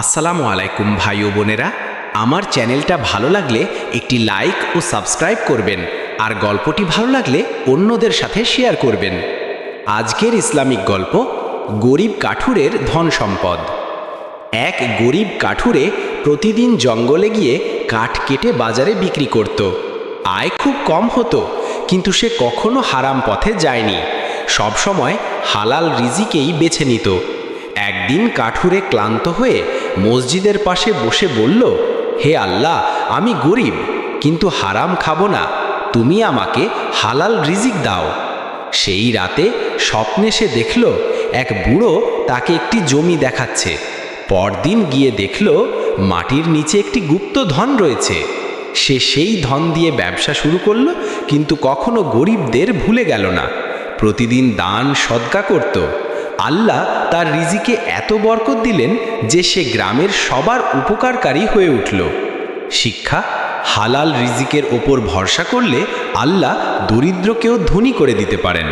আসসালামু আলাইকুম ভাই ও বোনেরা। আমার চ্যানেলটা ভালো লাগলে একটি লাইক ও সাবস্ক্রাইব করবেন, আর গল্পটি ভালো লাগলে অন্যদের সাথে শেয়ার করবেন। আজকের ইসলামিক গল্প, গরিব কাঠুরের ধন সম্পদ। এক গরিব কাঠুরে প্রতিদিন জঙ্গলে গিয়ে কাঠ কেটে বাজারে বিক্রি করত। আয় খুব কম হতো, কিন্তু সে কখনো হারাম পথে যায়নি। সবসময় হালাল রিজিকেই বেছে নিত। একদিন কাঠুরে ক্লান্ত হয়ে মসজিদের পাশে বসে বলল, হে আল্লাহ, আমি গরিব, কিন্তু হারাম খাব না। তুমি আমাকে হালাল রিজিক দাও। সেই রাতে স্বপ্নে সে দেখল, এক বুড়ো তাকে একটি জমি দেখাচ্ছে। পরদিন গিয়ে দেখল, মাটির নিচে একটি গুপ্ত ধন রয়েছে। সে সেই ধন দিয়ে ব্যবসা শুরু করল, কিন্তু কখনো গরিবদের ভুলে গেল না। প্রতিদিন দান সদকা করত। আল্লাহ তার রিজিকে এত বরকত দিলেন যে সে গ্রামের সবার উপকারকারী হয়ে উঠল। শিক্ষা, হালাল রিজিকের ওপর ভরসা করলে আল্লাহ দরিদ্রকেও ধনী করে দিতে পারেন।